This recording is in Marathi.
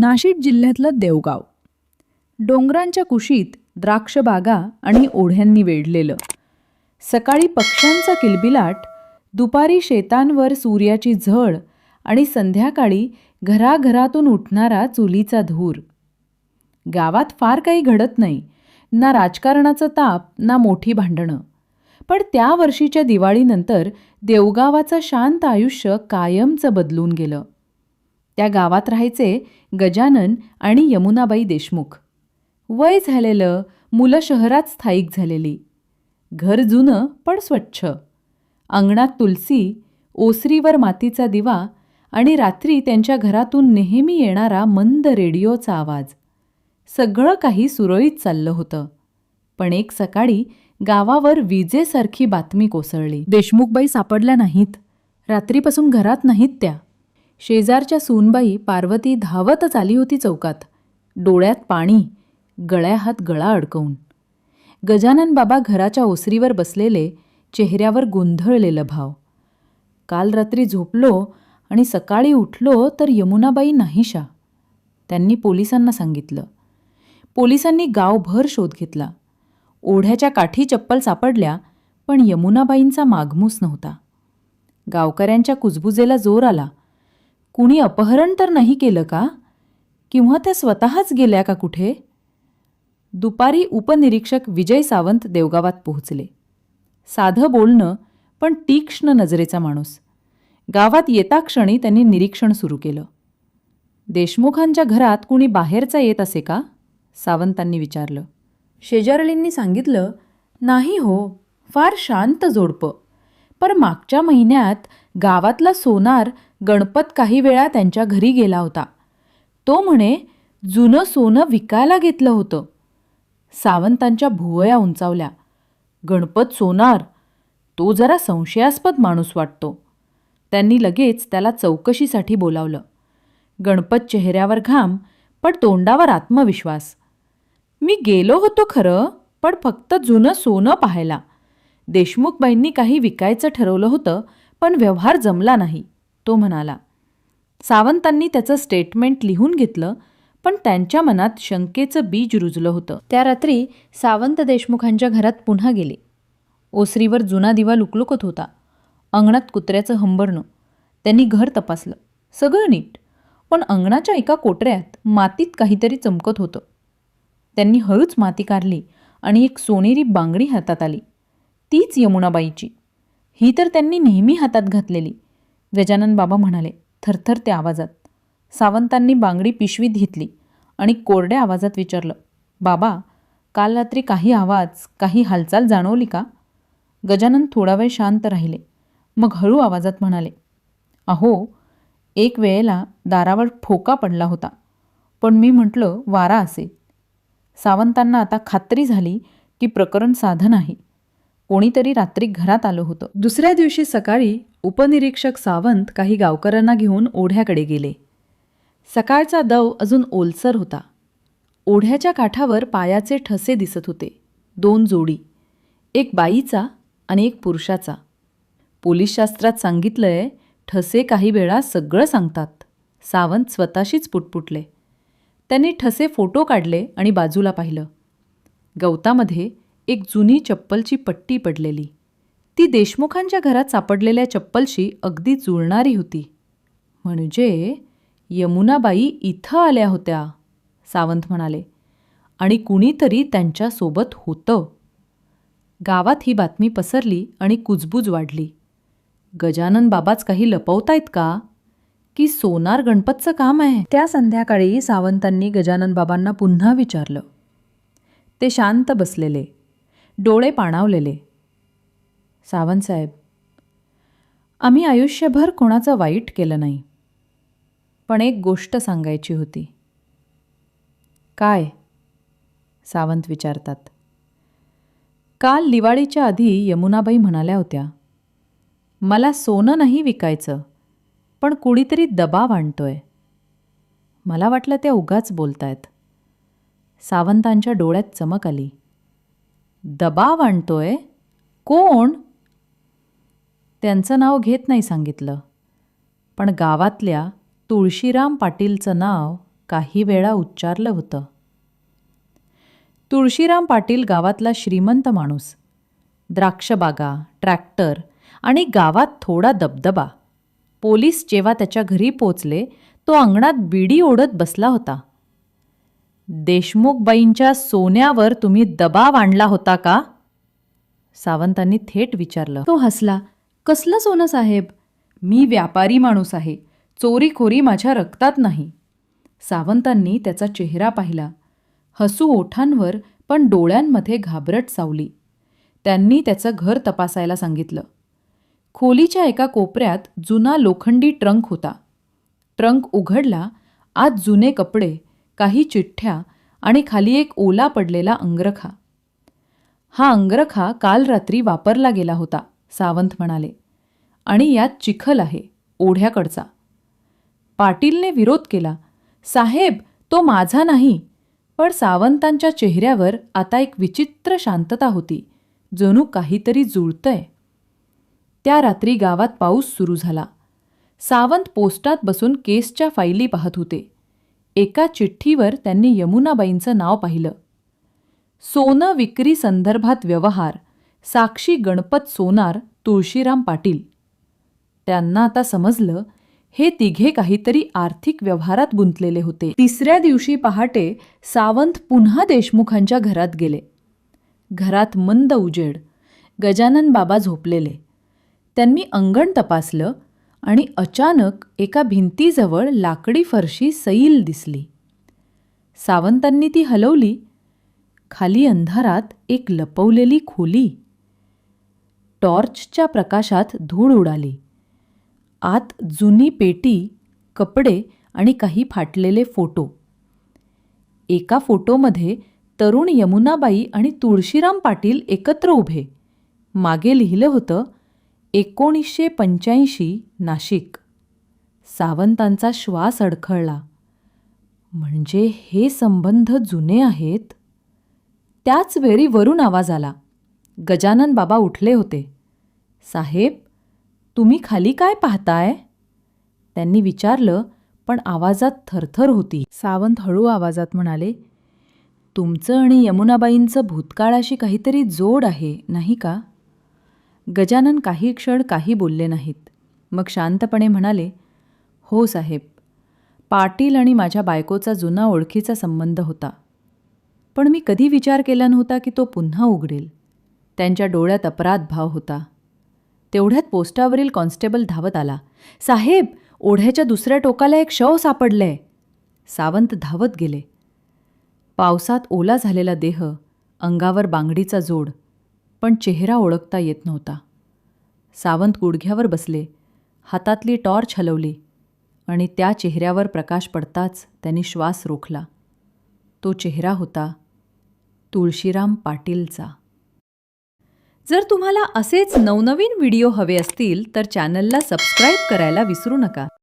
नाशिक जिल्ह्यातलं देवगाव. डोंगरांच्या कुशीत द्राक्षबागा आणि ओढ्यांनी वेढलेलं. सकाळी पक्ष्यांचा किलबिलाट दुपारी शेतांवर सूर्याची झळ आणि संध्याकाळी घराघरातून उठणारा चुलीचा धूर. गावात फार काही घडत नाही ना राजकारणाचं ताप ना मोठी भांडणं. पण त्या वर्षीच्या दिवाळीनंतर देवगावाचं शांत आयुष्य कायमचं बदलून गेलं. त्या गावात राहायचे गजानन आणि यमुनाबाई देशमुख. वय झालेलं मुलं शहरात स्थायिक झालेली. घर जुनं पण स्वच्छ. अंगणात तुलसी ओसरीवर मातीचा दिवा आणि रात्री त्यांच्या घरातून नेहमी येणारा मंद रेडिओचा आवाज. सगळं काही सुरळीत चाललं होतं. पण एक सकाळी गावावर विजेसारखी बातमी कोसळली. देशमुखबाई सापडल्या नाहीत. रात्रीपासून घरात नाहीत त्या. शेजारच्या सूनबाई पार्वती धावतच आली होती चौकात. डोळ्यात पाणी गळ्याहात गळा अडकवून. गजानन बाबा घराच्या ओसरीवर बसलेले चेहऱ्यावर गोंधळलेलं भाव. काल रात्री झोपलो आणि सकाळी उठलो तर यमुनाबाई नाहीशा. त्यांनी पोलिसांना सांगितलं. पोलिसांनी गावभर शोध घेतला. ओढ्याच्या काठी चप्पल सापडल्या पण यमुनाबाईंचा मागमूस नव्हता. गावकऱ्यांच्या कुजबुजेला जोर आला. कुणी अपहरण तर नाही केलं का? किंवा त्या स्वतःच गेल्या का कुठे? दुपारी उपनिरीक्षक विजय सावंत देवगावात पोहोचले. साधं बोलणं पण तीक्ष्ण नजरेचा माणूस. गावात येता क्षणी त्यांनी निरीक्षण सुरू केलं. देशमुखांच्या घरात कुणी बाहेरचा येत असे का? सावंतांनी विचारलं. शेजारलींनी सांगितलं नाही हो फार शांत जोडपं. पर मागच्या महिन्यात गावातला सोनार गणपत काही वेळा त्यांच्या घरी गेला होता. तो म्हणे जुनं सोनं विकायला घेतलं होतं. सावंतांच्या भुवया उंचावल्या. गणपत सोनार तो जरा संशयास्पद माणूस वाटतो. त्यांनी लगेच त्याला चौकशीसाठी बोलावलं. गणपत चेहऱ्यावर घाम पण तोंडावर आत्मविश्वास. मी गेलो होतो खरं पण फक्त जुनं सोनं पाहायला. देशमुखबाईंनी काही विकायचं ठरवलं होतं पण व्यवहार जमला नाही. तो म्हणाला सावंतांनी त्याचं स्टेटमेंट लिहून घेतलं पण त्यांच्या मनात शंकेचं बीज रुजलं होतं. त्या रात्री सावंत देशमुखांच्या घरात पुन्हा गेले. ओसरीवर जुना दिवा लुकलुकत होता. अंगणात कुत्र्याचं हंबरणं. त्यांनी घर तपासलं. सगळं नीट. पण अंगणाच्या एका कोटऱ्यात मातीत काहीतरी चमकत होतं. त्यांनी हळूच माती काढली आणि एक सोनेरी बांगडी हातात आली. तीच यमुनाबाईची. ही तर त्यांनी नेहमी हातात घातलेली. गजानन बाबा म्हणाले थरथर त्या आवाजात. सावंतांनी बांगडी पिशवीत घेतली आणि कोरड्या आवाजात विचारलं बाबा काल रात्री काही आवाज काही हालचाल जाणवली का? गजानन थोडा वेळ शांत राहिले. मग हळू आवाजात म्हणाले अहो एक वेळेला दारावर फोका पडला होता पण मी म्हटलं वारा असेल सावंतांना आता खात्री झाली की प्रकरण साधन आहे. कोणीतरी रात्री घरात आलं होतं. दुसऱ्या दिवशी सकाळी उपनिरीक्षक सावंत काही गावकऱ्यांना घेऊन ओढ्याकडे गेले. सकाळचा दव अजून ओलसर होता. ओढ्याच्या काठावर पायाचे ठसे दिसत होते. दोन जोडी एक बाईचा आणि एक पुरुषाचा. पोलीसशास्त्रात सांगितलंय ठसे काही वेळा सगळं सांगतात. सावंत स्वतःशीच पुटपुटले. त्यांनी ठसे फोटो काढले आणि बाजूला पाहिलं. गवतामध्ये एक जुनी चप्पलची पट्टी पडलेली. ती देशमुखांच्या घरात सापडलेल्या चप्पलशी अगदी जुळणारी होती. म्हणजे यमुनाबाई इथं आल्या होत्या सावंत म्हणाले. आणि कुणीतरी त्यांच्यासोबत होतं. गावात ही बातमी पसरली आणि कुजबूज वाढली. गजानन बाबाच काही लपवतायत का? की सोनार गणपतचं काम आहे? त्या संध्याकाळी सावंतांनी गजानन बाबांना पुन्हा विचारलं. ते शांत बसलेले. डोळे पाणावलेले. सावंतसाहेब आम्ही आयुष्यभर कोणाचं वाईट केलं नाही पण एक गोष्ट सांगायची होती. काय? सावंत विचारतात. काल दिवाळीच्या आधी यमुनाबाई म्हणाल्या होत्या मला सोनं नाही विकायचं पण कुणीतरी दबाव आणतोय. मला वाटलं त्या उगाच बोलतायत. सावंतांच्या डोळ्यात चमक आली. दबाव आणतोय? कोण? त्यांचं नाव घेत नाही सांगितलं. पण गावातल्या तुळशीराम पाटीलचं नाव काही वेळा उच्चारलं होतं. तुळशीराम पाटील गावातला श्रीमंत माणूस. द्राक्षबागा ट्रॅक्टर आणि गावात थोडा दबदबा. पोलीस जेव्हा त्याच्या घरी पोचले तो अंगणात बिडी ओढत बसला होता. देशमुखबाईंच्या सोन्यावर तुम्ही दबाव आणला होता का? सावंतांनी थेट विचारलं. तो हसला. कसलं सोनं साहेब? मी व्यापारी माणूस आहे. चोरीखोरी माझ्या रक्तात नाही. सावंतांनी त्याचा चेहरा पाहिला. हसू ओठांवर पण डोळ्यांमध्ये घाबरट सावली. त्यांनी त्याचं घर तपासायला सांगितलं. खोलीच्या एका कोपऱ्यात जुना लोखंडी ट्रंक होता. ट्रंक उघडला. आत जुने कपडे काही चिठ्ठ्या आणि खाली एक ओला पडलेला अंगरखा. हा अंगरखा काल रात्री वापरला गेला होता सावंत म्हणाले. आणि यात चिखल आहे ओढ्याकडचा. पाटीलने विरोध केला साहेब तो माझा नाही पण सावंतांच्या चेहऱ्यावर आता एक विचित्र शांतता होती जणू काहीतरी जुळतंय. त्या रात्री गावात पाऊस सुरू झाला. सावंत पोस्टात बसून केसच्या फाईली पाहत होते. एका चिठ्ठीवर त्यांनी यमुनाबाईंचं नाव पाहिलं. सोनं विक्री संदर्भात व्यवहार साक्षी गणपत सोनार तुळशीराम पाटील. त्यांना आता समजलं हे तिघे काहीतरी आर्थिक व्यवहारात गुंतलेले होते. तिसऱ्या दिवशी पहाटे सावंत पुन्हा देशमुखांच्या घरात गेले. घरात मंद उजेड गजानन बाबा झोपलेले. त्यांनी अंगण तपासलं आणि अचानक एका भिंतीजवळ लाकडी फरशी सैल दिसली. सावंतांनी ती हलवली. खाली अंधारात एक लपवलेली खोली. टॉर्चच्या प्रकाशात धूळ उडाली. आत जुनी पेटी कपडे आणि काही फाटलेले फोटो. एका फोटोमध्ये तरुण यमुनाबाई आणि तुळशीराम पाटील एकत्र उभे. मागे लिहिलं होतं एकोणीसशे पंच्याऐंशी नाशिक. सावंतांचा श्वास अडखळला. म्हणजे हे संबंध जुने आहेत? त्याच वेळी वरून आवाज आला. गजानन बाबा उठले होते. साहेब तुम्ही खाली काय पाहताय? त्यांनी विचारलं पण आवाजात थरथर होती. सावंत हळू आवाजात म्हणाले तुमचं आणि यमुनाबाईंचं भूतकाळाशी काहीतरी जोड आहे नाही का? गजानन काही क्षण काही बोलले नाहीत. मग शांतपणे म्हणाले हो साहेब पाटील आणि माझ्या बायकोचा जुना ओळखीचा संबंध होता. पण मी कधी विचार केला नव्हता की तो पुन्हा उघडेल. त्यांच्या डोळ्यात अपराध भाव होता. तेवढ्यात पोस्टावरील कॉन्स्टेबल धावत आला साहेब ओढ्याच्या दुसऱ्या टोकाला एक शव सापडलंय. सावंत धावत गेले. पावसात ओला झालेला देह अंगावर बांगडीचा जोड पण चेहरा ओळखता येत नव्हता. सावंत गुडघ्यावर बसले हातातली टॉर्च हलवली आणि त्या चेहऱ्यावर प्रकाश पडताच त्यांनी श्वास रोखला. तो चेहरा होता तुळशीराम पाटीलचा. जर तुम्हाला असेच नवनवीन व्हिडिओ हवे असतील तर चॅनलला सबस्क्राईब करायला विसरू नका.